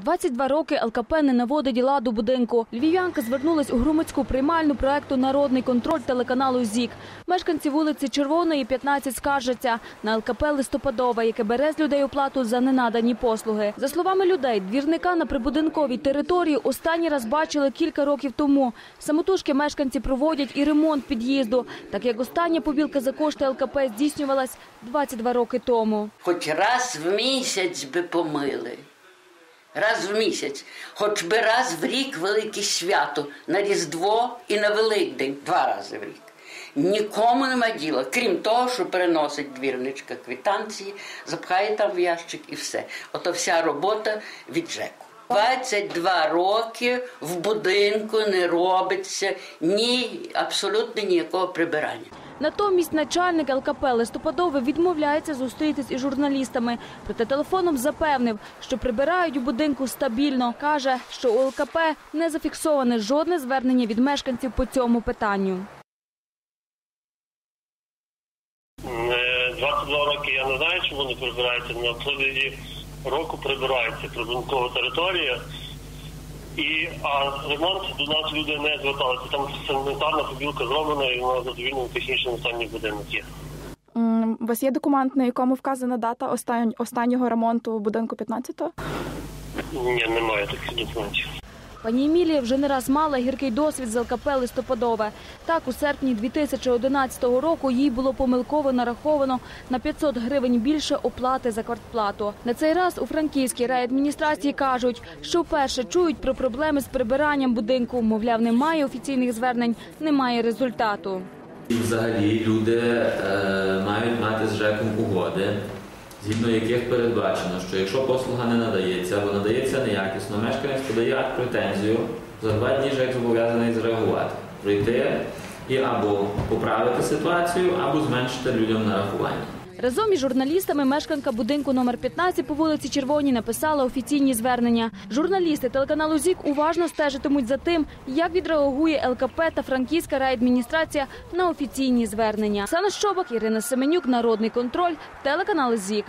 22 роки ЛКП не наводить ладу будинку. Львів'янка звернулась у громадську приймальну проекту Народний контроль телеканалу ЗІК. Мешканці вулиці Червоної, 15 скаржаться на ЛКП Листопадова, яке бере з людей оплату за ненадані послуги. За словами людей, двірника на прибудинковій території останній раз бачили кілька років тому. Самотужки мешканці проводять і ремонт під'їзду, так як остання побілка за кошти ЛКП здійснювалась 22 роки тому. Хоч раз в місяць би помили. Раз в місяць, хоч би раз в рік велике свято на Різдво і на Великдень, два рази в рік. Нікому нема діла, крім того, що переносить двірничка квитанції, запхає там в ящик і все. Ото вся робота від ЖЕКу. 22 роки в будинку не робиться ні абсолютно ніякого прибирання. Натомість начальник ЛКП Листопадове відмовляється зустрітись із журналістами. Проте телефоном запевнив, що прибирають у будинку стабільно. Каже, що у ЛКП не зафіксоване жодне звернення від мешканців по цьому питанню. Е, 22 роки я не знаю, чому не прибирається. На протязі року прибирається прибункова територія. І, а ремонт до нас люди не зверталися. Там санітарна побілка зроблена і вона задовільному технічному стані будинок є. У вас є документ, на якому вказана дата остань- останнього ремонту будинку 15-го? Ні, немає таких документів. Пані Емілія вже не раз мала гіркий досвід з ЛКП Листопадове. Так, у серпні 2011 року їй було помилково нараховано на 500 гривень більше оплати за квартплату. На цей раз у франківській райадміністрації кажуть, що вперше чують про проблеми з прибиранням будинку. Мовляв, немає офіційних звернень, немає результату. Взагалі люди е, мають мати з ЖЕКом угоди, згідно яких передбачено, що якщо послуга не надається або надається неякісно, мешканець подає акт претензію, за два дні ЖЕК зобов'язаний зреагувати, прийти і або поправити ситуацію, або зменшити людям нарахування. Разом із журналістами мешканка будинку номер 15 по вулиці Червоній написала офіційні звернення. Журналісти телеканалу ЗІК уважно стежитимуть за тим, як відреагує ЛКП та Франківська райадміністрація на офіційні звернення. Сана Щобак, Ірина Семенюк, Народний контроль, телеканал ЗІК.